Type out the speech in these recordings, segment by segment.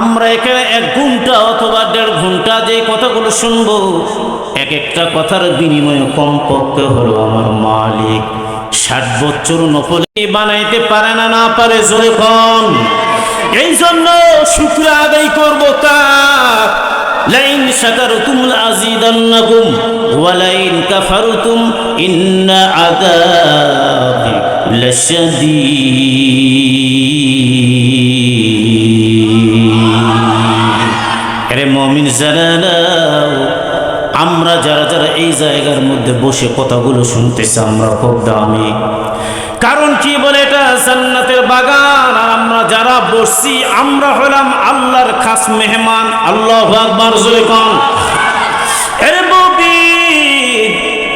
আমরা এখানে এক ঘণ্টা অথবা দেড় ঘণ্টা যে কথাগুলো শুনব, এক একটা কথার বিনিময়ে কমপক্ষে হলো আমার মালিক। ষাট বছর নকলে বানাইতে পারে না না পারে জোরে কম। এই জন্য শুক্র আদায় করব কার লাইন শাকারতুম লাযিদান্নাকুম ওয়া লাইন কাফারতুম, ইন্না আযাবি লাশাদীদ। মমিন আমরা যারা যারা এই জায়গার মধ্যে বসে কথাগুলো শুনতেছি, আমরা খুব দামি। কারণ কি বলে এটা? জান্নাতের বাগান, আর আমরা যারা বসছি, আমরা হলাম আল্লাহর খাস মেহমান। আল্লাহ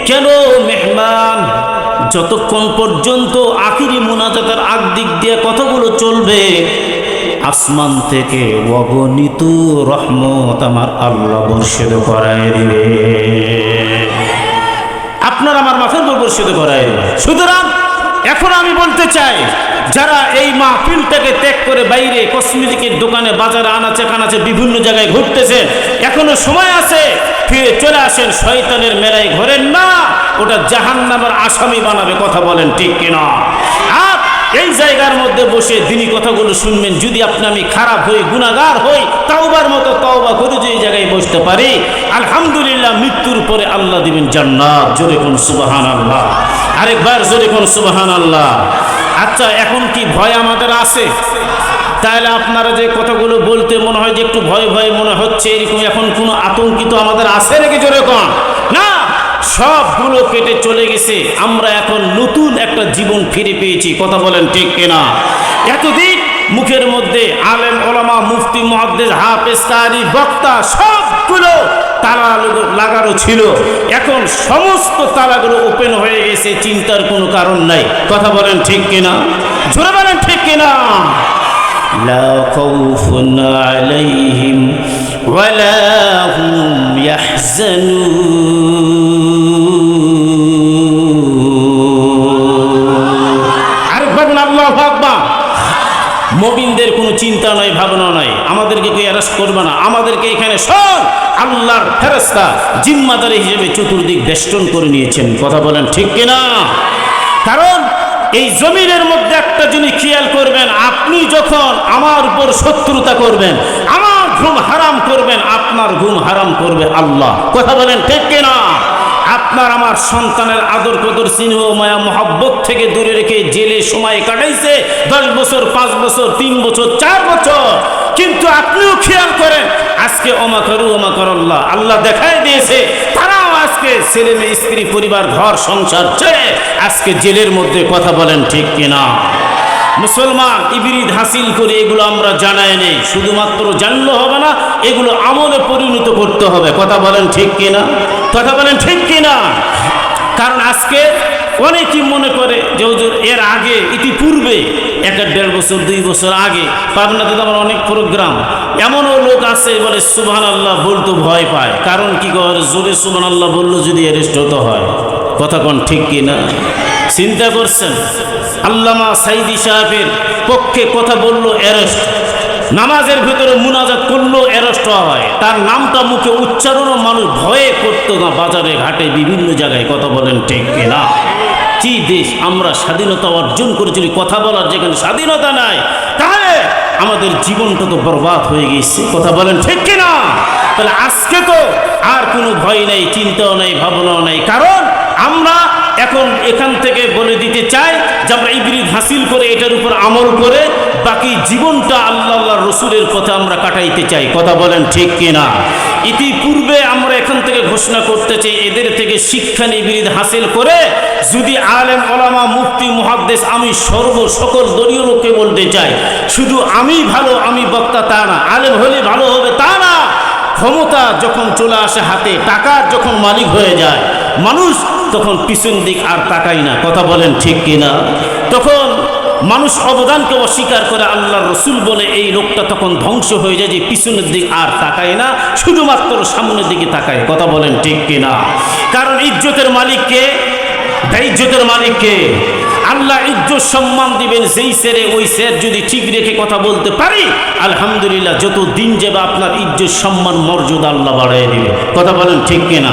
কেন মেহমান? যতক্ষণ পর্যন্ত আখিরি মুনাজাতের আগ দিক দিয়ে কথাগুলো চলবে আসমান থেকে অগণিত রহমত আমার আল্লাহ বর্ষিত করায় দিবে। আপনার আমার মাথার উপর বর্ষিত করায় দিবে। সুতরাং এখন আমি বলতে চাই, যারা এই মাহফিলটাকে ত্যাগ করে বাইরে কসমেটিকের দোকানে, বাজারে আনাচে কানাচে বিভিন্ন জায়গায় ঘুরতেছে, এখনও সময় আছে, ফিরে চলে আসেন, শয়তানের মেলায় ঘরেন না, ওটা জাহান নামের আসামি বানাবে, কথা বলেন ঠিক কিনা। এই জায়গার মধ্যে বসে দিনই কথাগুলো শুনবেন। যদি আপনি আমি খারাপ হই গুণাগার হই, তাওবার মতো তওবা করে যে এই জায়গায় বসতে পারি, আলহামদুলিল্লাহ মৃত্যুর পরে আল্লাহ দিবেন জান্নাত। জোরে কোন সুবাহান আল্লাহ আরেকবার জোরে কোন সুবাহান আল্লাহ আচ্ছা এখন কি ভয় আমাদের আছে? তাহলে আপনারা যে কথাগুলো বলতে মনে হয় যে একটু ভয় ভয় মনে হচ্ছে, এরকম এখন কোনো আতঙ্কিত আমাদের আছে নাকি জোরে কোন? সবগুলো কেটে চলে গেছে। আমরা এখন নতুন একটা জীবন ফিরে পেয়েছি। কথা বলেন ঠিক কিনা? এতদিন মুখের মধ্যে আলেম, ওলামা, মুফতি মহাদ্দেশ হাফেজ কারি বক্তা সবগুলো তালা লাগানো ছিল। এখন সমস্ত তালাগুলো ওপেন হয়ে গেছে, চিন্তার কোনো কারণ নাই। কথা বলেন ঠিক কিনা? ঝরে বলেন ঠিক কিনা? লা খাউফুন আলাইহিম ولا هم يحزنون আরেকবার বলুন আল্লাহ আকবার মবিনদের কোনো চিন্তা নয় ভাবনা নয় আমাদেরকে কেউ অ্যারেস্ট করবে না আমাদেরকে এখানে সব আল্লাহর ফেরস্তা জিম্মাদারি হিসেবে চতুর্দিক বেষ্টন করে নিয়েছেন কথা বলেন ঠিক কিনা কারণ এই জমিনের মধ্যে একটা জিনিস খেয়াল করবেন আপনি যখন আমার উপর শত্রুতা করবেন আমার ঘুম হারাম করবেন, আপনার ঘুম হারাম করবে আল্লাহ। কথা বলেন ঠিক কিনা? আপনার আমার সন্তানের আদর কদর, স্নেহ, মায়া, মহাব্বত থেকে দূরে রেখে জেলে সময় কাটাইছে, দশ বছর, পাঁচ বছর, তিন বছর, চার বছর। কিন্তু আপনিও খেয়াল করেন, আজকে অমা করু অমা করল্লাহ, আল্লাহ দেখাই দিয়েছে, তারাও আজকে ছেলে মেয়ে, স্ত্রী, পরিবার, ঘর, সংসার ছেড়ে আজকে জেলের মধ্যে কথা বলেন ঠিক কিনা? মুসলমান ইবিরিদ হাসিল করে এগুলো আমরা জানাই নেই। শুধুমাত্র জানলে হবে না, এগুলো আমলে পরিণত করতে হবে। কথা বলেন ঠিক কিনা? কথা বলেন ঠিক কিনা? কারণ আজকে অনেকেই মনে করে যে হুজুর, এর আগে, ইতিপূর্বে, এক দেড় বছর, দুই বছর আগে, পাবনাতে তো আমার অনেক প্রোগ্রাম এমনও লোক আছে বলে সুবহান আল্লাহ বলতে ভয় পায়। কারণ কি করে জোরে সুবহান আল্লাহ বলল যদি অ্যারেস্ট হতে হয়? কথা কোন ঠিক কিনা? চিন্তা করছেন? আল্লামা সাইদি সাহেবের পক্ষে কথা বলল অ্যারেস্ট। নামাজের ভিতরে মুনাজাত করলেও অ্যারেস্ট হয়। তার নামটা মুখে উচ্চারণও মানুষ ভয়ে করতো না। বাজারে, ঘাটে, বিভিন্ন জায়গায় কথা বলেন ঠিক কিনা? কি দেশ? আমরা স্বাধীনতা অর্জন করেছি কথা বলার যেখানে স্বাধীনতা নাই, তাহলে আমাদের জীবনটা তো বরবাদ হয়ে গেছে কথা বলেন ঠিক কিনা? তাহলে আজকে তো আর কোনো ভয় নেই, চিন্তাও নেই, ভাবনাও নেই। কারণ আমরা এখন এখান থেকে বলে দিতে চাই যে আমরা ইবরিদ হাসিল করে এটার উপর আমল করে, বাকি জীবনটা আল্লাহ আল্লাহ রসুলের পথে আমরা কাটাইতে চাই। কথা বলেন ঠিক কিনা? ইতিপূর্বে আমরা এখান থেকে ঘোষণা করতে চাই, এদের থেকে শিক্ষা নিবিদ হাসিল করে, যদি আলেম, ওলামা, মুফতি মুহাদ্দেশ আমি সর্ব সকল দলীয় লোককে বলতে চাই, শুধু আমি ভালো, আমি বক্তা তা না, আলেম হলে ভালো হবে তা না। ক্ষমতা যখন চলে আসে হাতে টাকার যখন মালিক হয়ে যায় মানুষ তখন পিছন দিক আর তাকাই না। কথা বলেন ঠিক কিনা? তখন মানুষ অবদানকে অস্বীকার করে আল্লাহ রসুল বলে এই লোকটা তখন ধ্বংস হয়ে যায় যে পিছনের দিক আর তাকায় না, শুধুমাত্র সামনের দিকে তাকায়। কথা বলেন ঠিক কিনা? কারণ ইজ্জতের মালিককে ইজ্জতের মালিককে আল্লাহ ইজ্জত সম্মান দিবেন, যেই সেরে ওই সের যদি ঠিক রেখে কথা বলতে পারি, আলহামদুলিল্লাহ যত দিন যাবে আপনার ইজ্জত সম্মান মর্যাদা আল্লাহ বাড়াই দিবে। কথা বলেন ঠিক কিনা?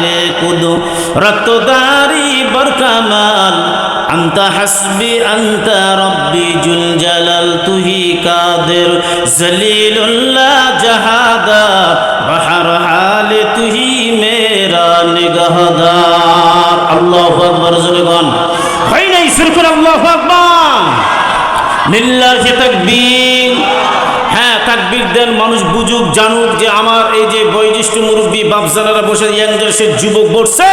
রক্তদারি বরকামাল। আন্তা হাসবি, আন্তা রব্বি জুল জালাল তুহি কাদের জলিলুল্লাহ জাহাদা। বাহার হালে তুহি মেরা নিগহদার আল্লাহু আকবার জুলগণ হয় নাই সিরফুল আল্লাহু আকবার। লিল্লাহি তাকবীর। হ্যাঁ তাকবির দেন, মানুষ বুঝুক, জানুক যে আমার এই যে বয়োজ্যেষ্ঠ মুরব্বী বাপজানারা বসে ইয়াংজার্সের যুবক বসছে,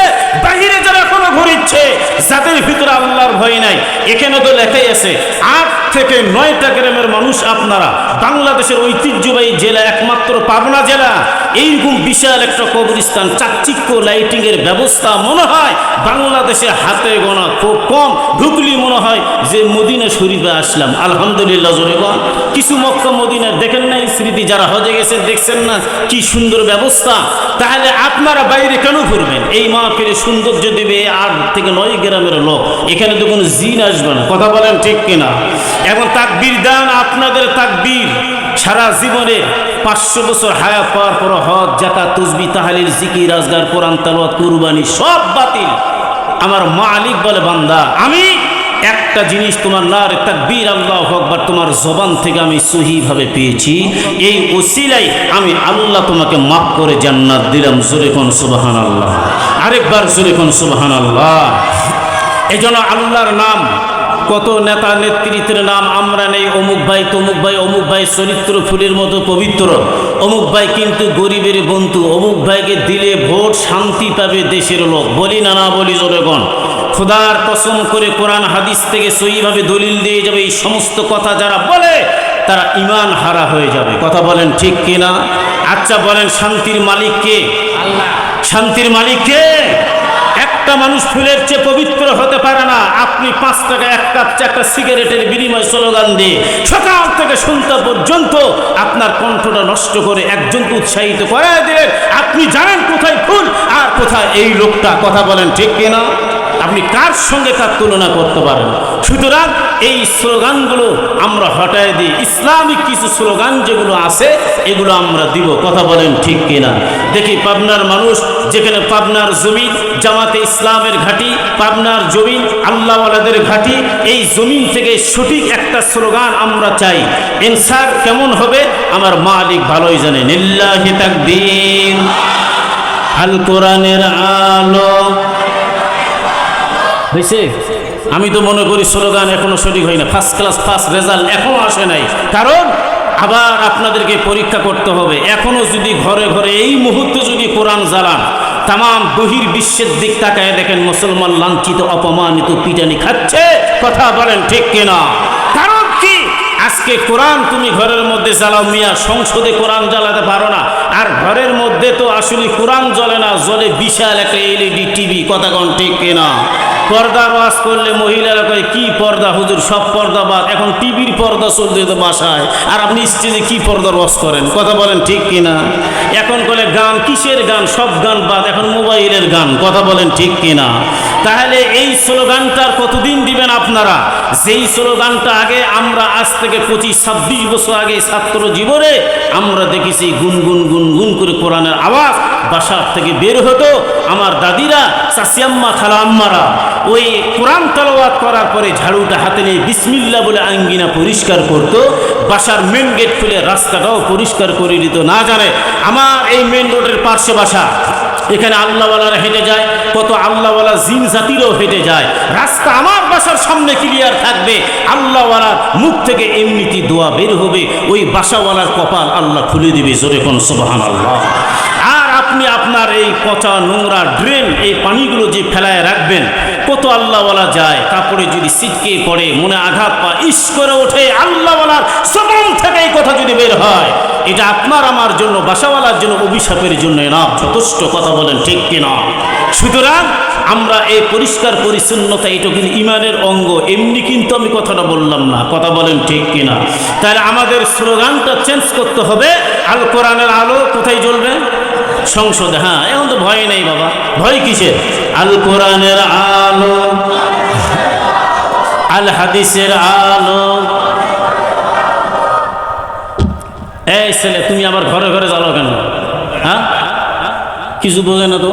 বাহিরে যারা এখনও ঘুরিচ্ছে যাদের ভিতরে আল্লাহর ভয় নাই। এখানে তো লেখাই আছে, আট থেকে নয়টা গ্রামের মানুষ আপনারা, বাংলাদেশের ঐতিহ্যবাহী জেলা, একমাত্র পাবনা জেলা। এইরকম বিশাল একটা কবরস্থান, চাকচিক্য লাইটিং এর ব্যবস্থা মনে হয় বাংলাদেশে হাতে গোনা খুব কম। ঢুকলি মনে হয় যে মদিনা শরীফে আসলাম। আলহামদুলিল্লাহ জোরেগণ কিছু মক্কা মদিনা দেখেন না স্মৃতি, যারা হজে গেছেন দেখছেন না কি সুন্দর ব্যবস্থা। তাহলে আপনারা বাইরে কেন ঘুরবেন? এই মাহফিলে সৌন্দর্য দেবে আট থেকে নয় গ্রামের লোক। এখানে তো কোনো জিন আসবে না। কথা বলেন ঠিক কিনা? এবং তাকবীর দান আপনাদের তাকবীর। সারা জীবনে পাঁচশো বছর হায়াত পাওয়ার পর হজ জাকাত তুসবি, তাহালিল জিকি রাজগার কোরআন, তালওয়াত, কুরবানি, সব বাতিল। আমার মালিক বলে, বান্দা, আমি একটা জিনিস তোমার নার তাকবীর, আল্লাহ আকবার, তোমার জবান থেকে আমি সহিভাবে পেয়েছি। এই ওসিলাই আমি আল্লাহ তোমাকে মাফ করে জান্নাত দিলাম সুরেখন সুবাহান আল্লাহ আরেকবার সুরেখন সুবাহান আল্লাহ এই জন্য আল্লাহর নাম কত নেতা নেতৃত্বের নাম আমরা নেই অমুক ভাই তমুক ভাই অমুক ভাই চরিত্র ফুলের মতো পবিত্র অমুক ভাই কিন্তু গরিবের বন্ধু অমুক ভাইকে দিলে ভোট শান্তি পাবে দেশের লোক। বলি না না বলি জোরেগণ খোদার কসম করে কোরআন হাদিস থেকে সহিভাবে দলিল দিয়ে যাবে এই সমস্ত কথা যারা বলে তারা ইমান হারা হয়ে যাবে। কথা বলেন ঠিক কিনা? আচ্ছা বলেন শান্তির মালিককে শান্তির মালিককে একটা মানুষ ফুলের চেয়ে পবিত্র হতে পারে না। আপনি পাঁচ টাকা, এক কাপ একটা সিগারেটের বিনিময় স্লোগান দিয়ে সকাল থেকে সন্ধ্যা পর্যন্ত আপনার কণ্ঠটা নষ্ট করে একজনকে উৎসাহিত করে দিলেন। আপনি জানেন কোথায় ফুল আর কোথায় এই লোকটা। কথা বলেন ঠিক কিনা? আপনি কার সঙ্গে তার তুলনা করতে পারেন? সুতরাং এই স্লোগানগুলো আমরা হটায় দিই। ইসলামিক কিছু স্লোগান যেগুলো আছে, এগুলো আমরা দিব। কথা বলেন ঠিক কিনা? দেখি, পাবনার মানুষ, যেখানে পাবনার জমিন, জামাতে ইসলামের ঘাঁটি, পাবনার জমিন, আল্লাহওয়ালাদের ঘাঁটি, এই জমিন থেকে সঠিক একটা স্লোগান আমরা চাই। এনসার কেমন হবে? আমার মালিক ভালোই জানে। নিল্লাহি তাকবীর আল কোরআনের আলো হয়েছে আমি তো মনে করি স্লোগান এখনও সঠিক হয় না। ফার্স্ট ক্লাস ফার্স্ট রেজাল্ট এখনও আসে নাই। কারণ আবার আপনাদেরকে পরীক্ষা করতে হবে। এখনও যদি ঘরে ঘরে এই মুহূর্তে যদি কোরআন জ্বালান তাম বহির বিশ্বের দিক তাকায় দেখেন মুসলমান লাঞ্ছিত, অপমানিত, পিটানি খাচ্ছে। কথা বলেন ঠিক কিনা? কারণ কি? আজকে কোরআন তুমি ঘরের মধ্যে জ্বালাও মিয়া, সংসদে কোরআন জ্বালাতে পারো না। আর ঘরের মধ্যে তো আসলে কোরআন জ্বলে না, জ্বলে বিশাল একটা এলইডি, টিভি, কথা কোন ঠিক কিনা? পর্দা ওয়াজ করলে মহিলারা কয়, কি পর্দা হুজুর, সব পর্দা বাদ, এখন টিভির পর্দা চলতে তো বাসায়। আর আপনি স্টেজে কি পর্দার ওয়াজ করেন? কথা বলেন ঠিক কিনা? এখন বলে গান, কিসের গান? সব গান বাদ, এখন মোবাইলের গান, কথা বলেন ঠিক কিনা? তাহলে এই স্লোগানটার কতদিন দিবেন আপনারা? যেই স্লোগানটা আগে আমরা আজ থেকে পঁচিশ, ছাব্বিশ বছর আগে ছাত্র জীবনে আমরা দেখেছি গুনগুন গুনগুন করে কোরআনের আওয়াজ বাসার থেকে বের হতো। আমার দাদিরা চাষিয়াম্মা খালা আম্মারা, ওই কোরআন তালাওয়াত করার পরে ঝাড়ুটা হাতে নিয়ে বিসমিল্লা বলে আঙ্গিনা পরিষ্কার করত। বাসার মেন গেট খুলে রাস্তাটাও পরিষ্কার করে দিত, না জানে। আমার এই মেন রোডের পার্শ্বে বাসা এখানে আল্লাহওয়ালারা হেঁটে যায়, কত আল্লাহওয়ালা জিন জাতিরও হেঁটে যায়। রাস্তা আমার বাসার সামনে ক্লিয়ার থাকবে, আল্লাহওয়ালার মুখ থেকে এমনিতি দোয়া বের হবে, ওই বাসাওয়ালার কপাল আল্লাহ খুলে দিবে, জোরে কোন সোবাহান আল্লাহ আর আপনি আপনার এই পচা নোংরা ড্রেন এই পানিগুলো যে ফেলায় রাখবেন, কত আল্লাহওয়ালা যায় কাপড়ে যদি সিটকে পড়ে, মনে আঘাত পা ইস করে ওঠে, আল্লাহওয়ালার সবন থেকে এই কথা যদি বের হয়, এটা আপনার আমার জন্য, বাসাওয়ালার জন্য, অভিশাপের জন্য না, যথেষ্ট কথা বলেন, ঠিক কিনা সুতরাং আমরা এই পরিষ্কার পরিচ্ছন্নতা, এটা কিন্তু ইমানের অঙ্গ, এমনি কিন্তু আমি কথাটা বললাম না, কথা বলেন ঠিক কিনা তাহলে আমাদের স্লোগানটা চেঞ্জ করতে হবে আল কোরআনের আলো কোথায় জ্বলবে? সংসদে হ্যাঁ এখন তো ভয় নেই বাবা। ভয় কিসের? আল কোরআনের আলো। আল হাদিসের আলো। এই ছেলে, তুমি আবার ঘরে ঘরে জ্বালো কেন? হ্যাঁ? কিছু বোঝে না তো?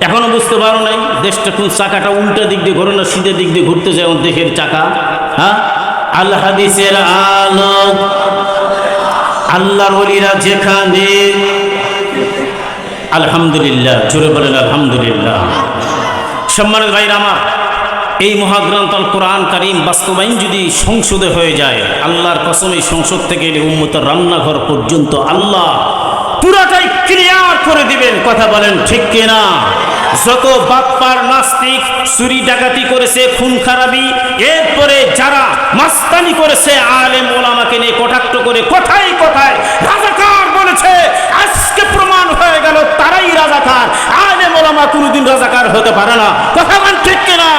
এখনও বুঝতে পারো নাই? দেশটা কোন চাকাটা উল্টা দিক দিয়ে ঘোরে না সিধে দিক দিয়ে ঘুরতেছে এখন দেশের চাকা? হ্যাঁ? আল হাদিসের আলো। আল্লাহর ওলিরা যেখানে আলহামদুলিল্লাহ, জোরে বলেন আলহামদুলিল্লাহ। সম্মানের ভাইরা আমার, এই মহাগ্রন্থ কোরআন কারিম বাস্তবায়ন যদি সংসদে হয়ে যায়, আল্লাহর কসম এই সংসদ থেকে এলে রান্নাঘর পর্যন্ত আল্লাহ পুরাটাই ক্লিয়ার করে দিবেন। কথা বলেন ঠিক কিনা? যত বাপ্পার নাস্তিক চুরি ডাকাতি করেছে, খুন খারাপি, এরপরে যারা মাস্তানি করেছে, আলেম ওলামাকে নিয়ে কটাক্ত করে, কোথায় কোথায় রাজাকার বলেছে, আজকে গেল, তারাই রাজাকার আলেম ওলামা কোনোদিন রাজাকার হতে পারে না। কথা বলেন ঠিক কিনা?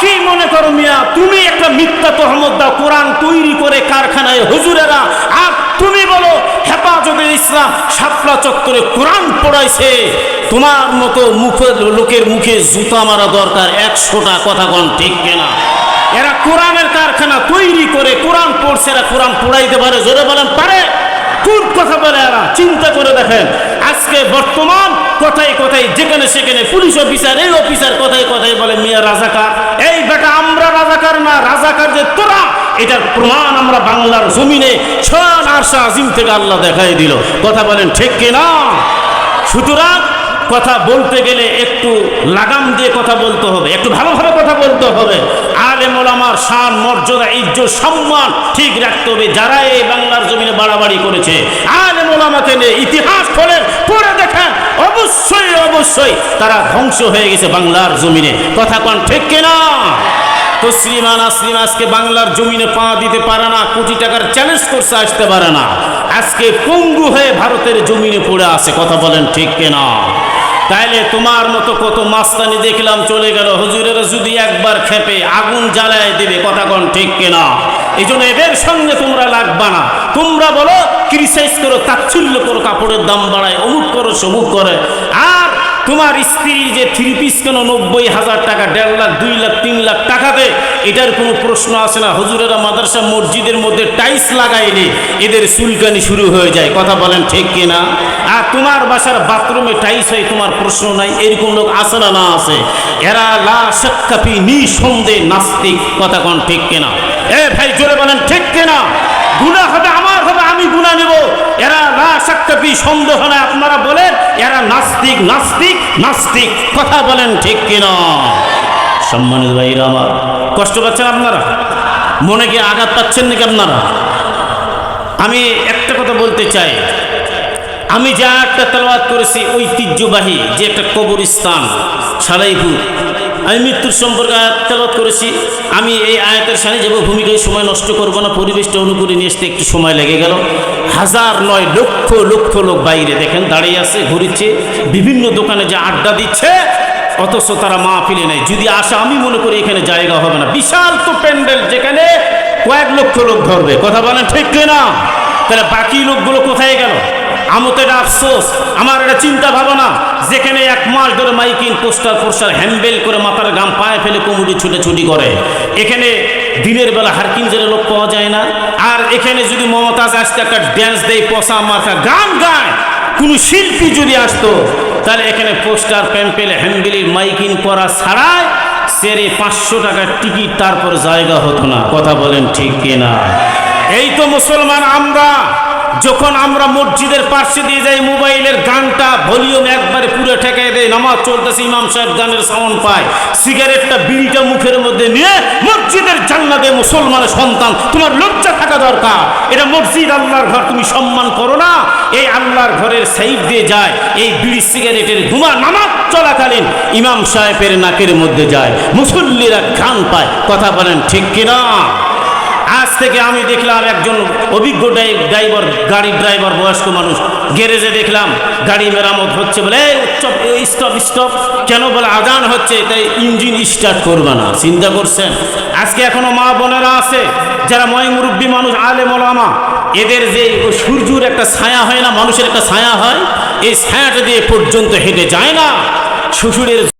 কি মনে করো মিয়া, তুমি একটা মিথ্যা তহমত দাও, কোরআন তৈরি করে কারখানায় হুজুরেরা, আর তুমি বলো, হেফাজতে ইসলাম শাপলা চত্বরে কোরআন পড়াইছে। তোমার মতো মুখে লোকের মুখে জুতা মারা দরকার, একশোটা কথা কন ঠিক কেনা? এরা কোরআনের কারখানা তৈরি করে, কোরআন পড়ছে, এরা কোরআন পড়াইতে পারে, জোরে বলেন, পারে? কোন কথা বলে এরা, চিন্তা করে দেখেন। আজকে বর্তমান কথাই কথাই যেখানে সেখানে পুলিশ অফিসার, এই অফিসার কথাই কথাই বলে, মিয়া রাজাকার, এই বেটা আমরা রাজাকার না, রাজাকার যে তোরা, এটার প্রমাণ আমরা বাংলার জমিনে ছয় আরশা আজিম থেকে আল্লাহ দেখাই দিল। কথা বলেন, ঠিক কিনা? সুতরাং কথা বলতে গেলে একটু লাগাম দিয়ে কথা বলতে হবে, একটু ভালোভাবে কথা বলতে হবে। আলেম ওলামার শান, মর্যাদা, ইজ্জত, সম্মান ঠিক রাখতে হবে। যারা এই বাংলার জমিনে বাড়াবাড়ি করেছে, আলেম ওলামাকে নিয়ে ইতিহাস খোলেন পড়ে দেখেন, অবশ্যই অবশ্যই তারা ধ্বংস হয়ে গেছে বাংলার জমিনে। কথা কন ঠিক কিনা? তসলিমা নাসলিম আজকে বাংলার জমিনে পা দিতে পারে না, কোটি টাকার চ্যালেঞ্জ করছে, আসতে পারে না। আজকে পঙ্গু হয়ে ভারতের জমিনে পড়ে আছে, কথা বলেন ঠিক কিনা? তাইলে তোমার মতো কত মাস্তানি দেখলাম চলে গেল। হুজুরের যদি একবার খেপে আগুন জ্বালায় দিবে, কথা কন ঠিক কিনা? এই জন্য এদের সঙ্গে তোমরা লাগবা না। তোমরা বলো ক্রিসাইজ করো তাচ্ছুল্য করো কাপড়ের দাম বাড়ায়, অমুক করো, সমুক করে। আর তোমার স্ত্রী যে থ্রি পিস কেন নব্বই হাজার টাকা, দেড় লাখ, দুই লাখ, তিন লাখ টাকা দেয়? এটার কোনো প্রশ্ন আসে না? হুজুরেরা মাদ্রাসা মসজিদের মধ্যে টাইলস লাগাইলে এদের চুলকানি শুরু হয়ে যায়। কথা বলেন ঠিক কিনা? আর তোমার বাসার বাথরুমে টাইস হয়, তোমার প্রশ্ন নাই? এরকম লোক আসে না না আছে? এরা লা সাক্ষাপি নিঃসন্দেহ নাস্তিক। কথা কন ঠিক কিনা? এ ভাই, জোরে বলেন ঠিক কিনা? গুণা হবে আমার আমি গুণা নেব। এরা না সাক্ষাপি সন্দেহ না আপনারা বলেন, এরা নাস্তিক নাস্তিক নাস্তিক। কথা বলেন ঠিক কিনা? সম্মানিত ভাইরা আমার, কষ্ট পাচ্ছেন আপনারা? মনে কি আঘাত পাচ্ছেন নাকি আপনারা? আমি একটা কথা বলতে চাই। আমি যা একটা তেলবাদ করেছি ঐতিহ্যবাহী, যে একটা কবরস্থান, সারাইপুর। আমি মৃত্যুর সম্পর্কে আয়াত করেছি। আমি এই আয়াতের সামনে যাব ভূমিকায় সময় নষ্ট করব না, পরিবেশটা অনুকূলে নিয়ে আসতে একটু সময় লেগে গেল। হাজার নয় লক্ষ লক্ষ লোক বাইরে, দেখেন দাঁড়িয়ে আছে, ঘুরিচ্ছে, বিভিন্ন দোকানে যে আড্ডা দিচ্ছে, অথচ তারা মা ফিলে নেয় যদি আসে, আমি মনে করি এখানে জায়গা হবে না। বিশাল তো প্যান্ডেল যেখানে কয়েক লক্ষ লোক ধরবে। কথা বলেন ঠিক না তাহলে বাকি লোকগুলো কোথায় গেল? আমার তো আফসোস। আমার এটা চিন্তা ভাবনা। যেখানে এক মাস ধরে মাইকিং, পোস্টার পোস্টার হ্যান্ডবেল করে মাথার গাম পায়ে ফেলে কুমুটি ছুটে ছুটি করে। এখানে দিনের বেলা হারকিন জেলে লোক পাওয়া যায় না। আর এখানে যদি মমতাজ আসতে একটা ড্যান্স দেয় পশা মাথা, গান গায়। কোনো শিল্পী যদি আসতো, তাহলে এখানে পোস্টার, প্যাম্পেল হ্যান্ডবেলের মাইকিং করা ছাড়াই সেরে পাঁচশো টাকার টিকিট তারপর জায়গা হতো না। কথা বলেন ঠিক কিনা? এই তো মুসলমান আমরা। যখন আমরা মসজিদের পার্শ্বে দিয়ে যাই, মোবাইলের গানটা ভলিউম একবারে পুরো ঠেকাই দেয়, নামাজ চলতেছে, ইমাম সাহেব গানের সাউন্ড পায়। সিগারেটটা বিড়িটা মুখের মধ্যে নিয়ে মসজিদের জান্নাতে মুসলমানের সন্তান, তোমার লজ্জা থাকা দরকার। এটা মসজিদ আল্লাহর ঘর, তুমি সম্মান করো না। এই আল্লাহর ঘরের সাইড দিয়ে যায়, এই বিড়ি সিগারেটের ধুমা নামাজ চলাকালীন ইমাম সাহেবের নাকের মধ্যে যায়, মুসল্লিরা গান পায়। কথা বলেন ঠিক কিনা? আজ থেকে আমি দেখলাম একজন অভিজ্ঞ ড্রাই- ড্রাইভার গাড়ির ড্রাইভার বয়স্ক মানুষ। গ্যারেজে দেখলাম গাড়ি মেরামত হচ্ছে বলে "এই, চপ এই স্টপ স্টপ কেন বলে আজান হচ্ছে? তাই ইঞ্জিন স্টার্ট করবে না। চিন্তা করছেন? আজকে এখনও মা বোনেরা আছে যারা ময় মুরব্বী মানুষ আলে মলামা এদের যে সূর্যর একটা ছায়া হয় না মানুষের একটা ছায়া হয় এই ছায়াটা দিয়ে পর্যন্ত হেঁটে যায় না। শ্বশুরের